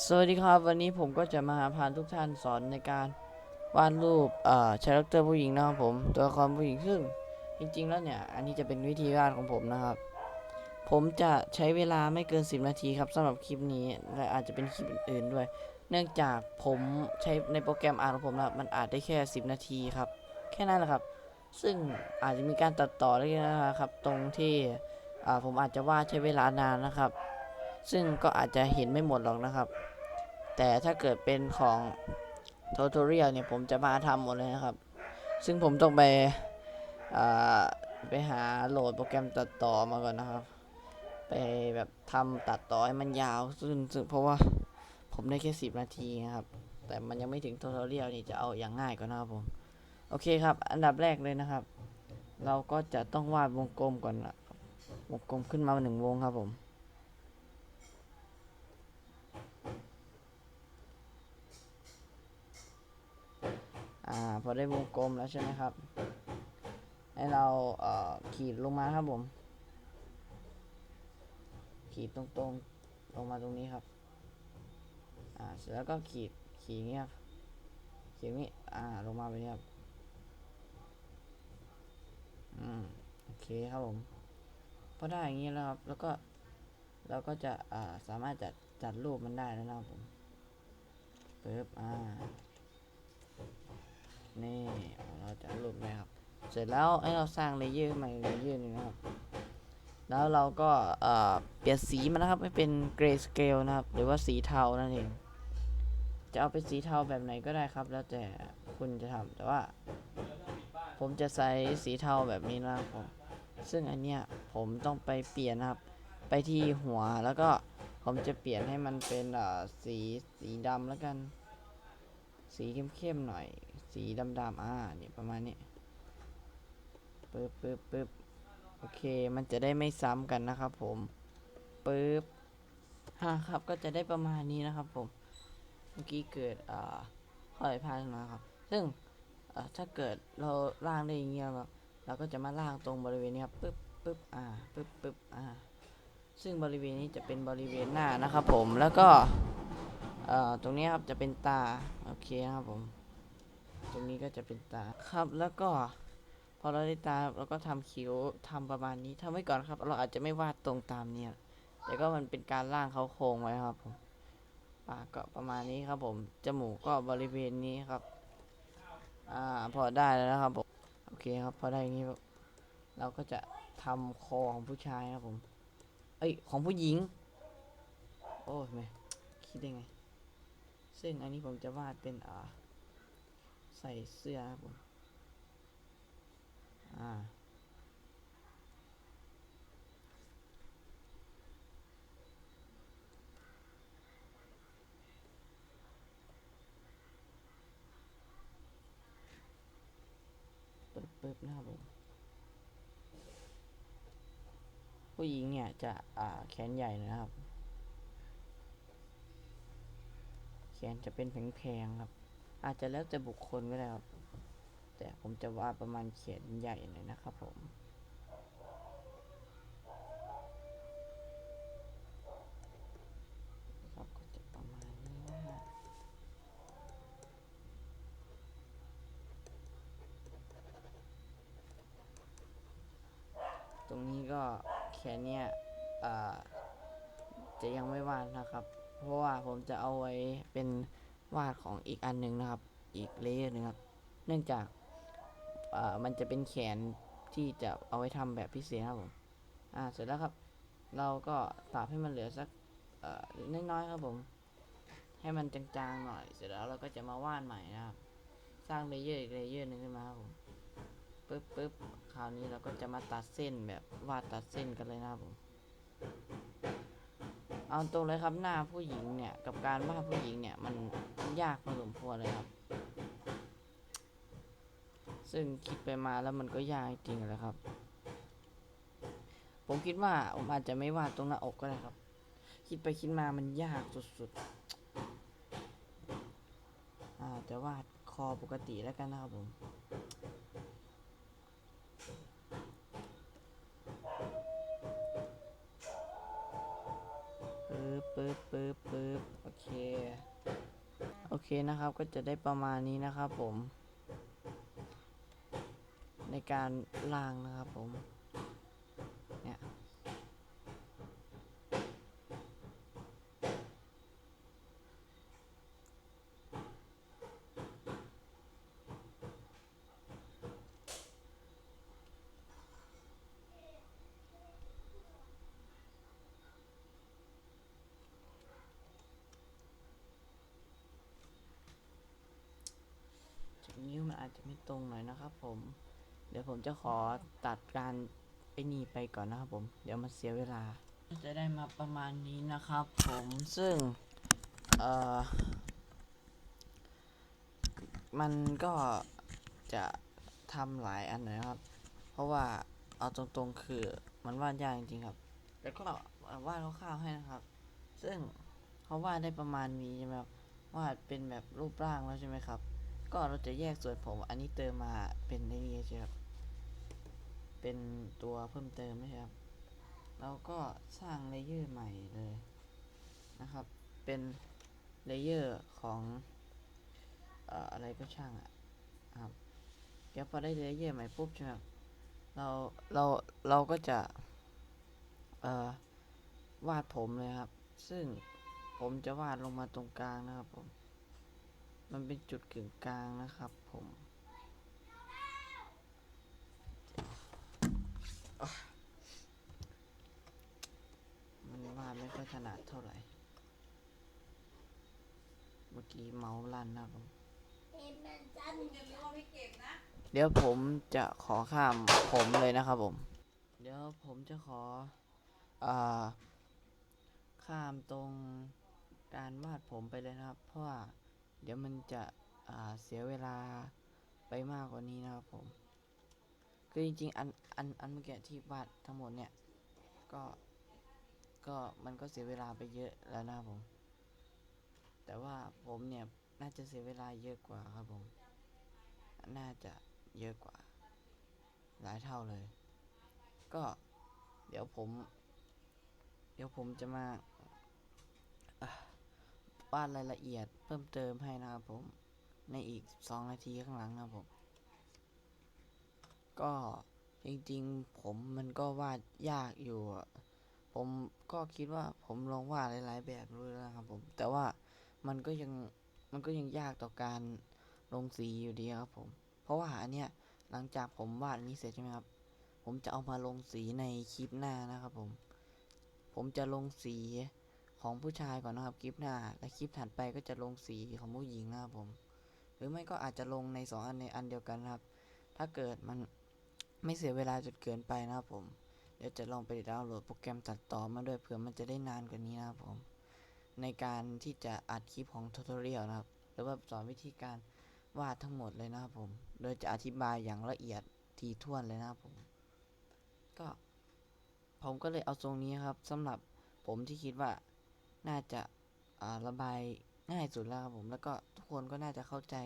สวัสดีครับ วันนี้ผมก็จะมาพาทุกท่านสอนในการวาดรูปเอ่อคาแรคเตอร์ผู้หญิงนะครับผม ตัวละครผู้หญิงซึ่งจริง ๆ แล้วเนี่ย อันนี้จะเป็นวิธีวาดของผมนะครับ ผมจะใช้เวลาไม่เกิน 10 นาทีครับสำหรับคลิปนี้และอาจจะเป็นคลิปอื่น ๆด้วย เนื่องจากผมใช้ในโปรแกรมอาร์ของผมนะมันอาจได้แค่ 10 นาทีครับ แค่นั้นแหละครับ ซึ่งอาจจะมีการตัดต่อเล็กๆนะครับตรงที่อ่าผมอาจจะวาดใช้เวลานานนะครับ ซึ่งก็อาจจะเห็นไม่หมดหรอกนะครับ แต่ถ้าเกิดเป็นของ tutorial เนี่ยผมจะมาทำหมดเลยนะครับ ซึ่งผมต้องไปไปหาโหลดโปรแกรมตัดต่อมาก่อนนะครับ ไปแบบทำตัดต่อให้มันยาวซึ่งงเพราะว่าผมได้แค่10นาทีนะครับ แต่มันยังไม่ถึง tutorial นี่จะเอาอย่างง่ายก่อนนะครับผมโอเคครับ อันดับแรกเลยนะครับ เราก็จะต้องวาดวงกลมก่อนนะวงกลมขึ้นมาหนึ่งวงครับผม อ่าพอได้วงกลมแล้วใช่ไหมครับ ให้เราเอ่อขีดลงมาครับผม ขีดตรงๆลงมาตรงนี้ครับอ่าเสร็จแล้วก็ขีดขีดเงี้ยขีดนี้อ่าลงมาแบบนี้ครับอืมโอเคครับผมพอได้อย่างนี้แล้วครับ แล้วก็เราก็จะอ่าสามารถจัดจัดรูปมันได้แล้วนะครับผมปึ๊บอ่า นี่เราจะรูปเลยครับ เสร็จแล้วให้เราสร้างเลเยอร์ใหม่เลเยอร์หนึงนะครับ แล้วเราก็เปลี่ยนสีมันนะครับให้เป็นเกรย์สเกลนะครับ หรือว่าสีเทานั่นเอง จะเอาเป็นสีเทาแบบไหนก็ได้ครับ แล้วแต่คุณจะทำแต่ว่า ผมจะใช้สีเทาแบบนี้นะครับผมซึ่งอันเนี้ยผมต้องไปเปลี่ยนนะครับ ไปที่หัวแล้วก็ผมจะเปลี่ยนให้มันเป็นสีสีดำแล้วกัน สีเข้มๆหน่อย สีดำๆอ่าเนี่ยประมาณนี้ปึ๊บปึ๊บปึ๊บโอเค มันจะได้ไม่ซ้ำกันนะครับผมปึ๊บฮ่าครับก็จะได้ประมาณนี้นะครับผม เมื่อกี้เกิดอ่าข้อผิดพลาดขึ้นมาครับ ซึ่งอ่าถ้าเกิดเราล่างได้อย่างเงี้ยครับเราก็จะมาล่างตรงบริเวณนี้ครับปึ๊บปึ๊บอ่าปึ๊บปึ๊บอ่าซึ่งบริเวณนี้จะเป็นบริเวณหน้านะครับผมแล้วก็เอ่อตรงนี้ครับจะเป็นตา โอเคนะครับผม ตรงนี้ก็จะเป็นตาครับแล้วก็พอเราได้ตาเราก็ทำคิ้วทำประมาณนี้ทำไว้ก่อนครับ เราอาจจะไม่วาดตรงตามเนี่ย แต่ก็มันเป็นการร่างเขาโครงไว้ครับผมปากก็ประมาณนี้ครับผมจมูกก็บริเวณนี้ครับ อ่าพอได้แล้วครับผมโอเคครับพอได้อย่างนี้ปุ๊บเราก็จะทำคอของผู้ชายครับผม เอ้ยของผู้หญิง โอ้ยแม่คิดได้ไง ซึ่งอันนี้ผมจะวาดเป็นอ่า ใส่เสื้อครับผมอ่าปึ๊บปึ๊บนะครับผมผู้หญิงเนี่ยจะอ่าแขนใหญ่นะครับ แขนจะเป็นแผงๆครับ อาจจะแล้วแต่บุคคลก็ได้ครับ แต่ผมจะวาดประมาณเขียนใหญ่หน่อยนะครับผมครับก็จะประมาณนี้นะฮะตรงนี้ก็แขนเนี่ยจะยังไม่วาดนะครับ เพราะว่าผมจะเอาไว้เป็น วาดของอีกอันหนึ่งนะครับ อีกเลเยอร์หนึงครับ เนื่องจากมันจะเป็นแขนที่จะเอาไว้ทำแบบพิเศษครับผม อ่า เสร็จแล้วครับ เราก็ปรับให้มันเหลือสักเอ่อน้อยๆครับผม ให้มันจางๆหน่อย เสร็จแล้วเราก็จะมาวาดใหม่นะครับ สร้างเลเยอร์อีกเลเยอร์หนึงขึ้นมาครับผมปึ๊บปึ๊บคราวนี้เราก็จะมาตัดเส้นแบบวาดตัดเส้นกันเลยนะครับผม เอาตรงเลยครับหน้าผู้หญิงเนี่ยกับการวาดผู้หญิงเนี่ยมันยากพอสมควรเลยครับ ซึ่งคิดไปมาแล้วมันก็ยากจริงเลยครับ ผมคิดว่าผมอาจจะไม่วาดตรงหน้าอกก็ได้ครับ คิดไปคิดมามันยากสุดๆอ่าจะวาดคอปกติแล้วกันนะครับผม ปึ๊บปึ๊บปึ๊บโอเค โอเคนะครับก็จะได้ประมาณนี้นะครับผม ในการล่างนะครับผม เนี่ย จากนิ้วมันอา จจะไม่ตรงหน่อยนะครับ ผม เดี๋ยวผมจะขอตัดการไอ้นี่ไปก่อนนะครับ ผม เดี๋ยวมันเสียเวลา จะได้มาประมาณนี้นะครับ ผมซึ่ง เอ่อ มันก็จะทำหลายอันหน่อยนะครับ เพราะว่าเอาตรงๆคือมันวาดยากจริงๆครับ แล้วก็วาดคร่าวๆให้นะครับ ซึ่งเขาวาดได้ประมาณนี้ใช่ไหมครับวาดเป็นแบบรูปร่างแล้วใช่ไหมครับ ก็เราจะแยกส่วนผมอันนี้เติมมาเป็นในนี้ใช่ไหมครับ เป็นตัวเพิ่มเติมไม่ใช่ครับแล้วก็สร้างเลเยอร์ใหม่เลยนะครับ เป็นเลเยอร์ของเอ่อะไรก็ช่างอะครับเดี๋ยวพอได้เลเยอร์ใหม่ปุ๊บใช่ไหมครับเราเราเราก็จะวาดผมเลยครับ ซึ่งผมจะวาดลงมาตรงกลางนะครับผม มันเป็นจุดกึ่งกลางนะครับ ผมอะมันวาดไม่ค่อยถนัดเท่าไหร่ เมื่อกี้เมาส์ลั่นนะครับผมเดี๋ยวผมจะขอข้ามผมเลยนะครับผม เดี๋ยวผมจะขออ่าข้ามตรงการวาดผมไปเลยนะครับ เพราะว่า เดี๋ยวมันจะเสียเวลาไปมากกว่านี้นะครับผม คือจริงๆ อันอันอันเมื่อกี้ที่วาดทั้งหมดเนี่ย ก็ก็มันก็เสียเวลาไปเยอะแล้วนะครับผม แต่ว่าผมเนี่ยน่าจะเสียเวลาเยอะกว่าครับผม น่าจะเยอะกว่า หลายเท่าเลย ก็เดี๋ยวผม เดี๋ยวผมจะมา วาดรายละเอียดเพิ่มเติมให้นะครับผมในอีกสองนาทีข้างหลังนะครับผม ก็จริงๆ ผมมันก็วาดยากอยู่ผมก็คิดว่าผมลองวาดหลาย ๆ แบบดูแล้วนะครับผม แต่ว่ามันก็ยังมันก็ยังยากต่อการลงสีอยู่ดีครับผม เพราะว่าอันเนี้ยหลังจากผมวาดนี้เสร็จใช่ไหมครับ ผมจะเอามาลงสีในคลิปหน้านะครับผม ผมจะลงสี ของผู้ชายก่อนนะครับคลิปหน้า และคลิปถัดไปก็จะลงสีของผู้หญิงนะครับผม หรือไม่ก็อาจจะลงในสองอันในอันเดียวกันนะครับ ถ้าเกิดมันไม่เสียเวลาจนเกินไปนะครับผม เดี๋ยวจะลองไปดาวน์โหลดโปรแกรมตัดต่อมาด้วยเผื่อมันจะได้นานกว่านี้นะครับผม ในการที่จะอัดคลิปของท u ท o เรียลนะครับ หรือว่าสอนวิธีการวาดทั้งหมดเลยนะครับผม โดยจะอธิบายอย่างละเอียดทีท่วนเลยนะครับผม ก็ผมก็เลยเอาทรงนี้ครับสำหรับผมที่คิดว่า น่าจะอ่าระบายง่ายสุดแล้วครับผม แล้วก็ทุกคนก็น่าจะเข้าใจ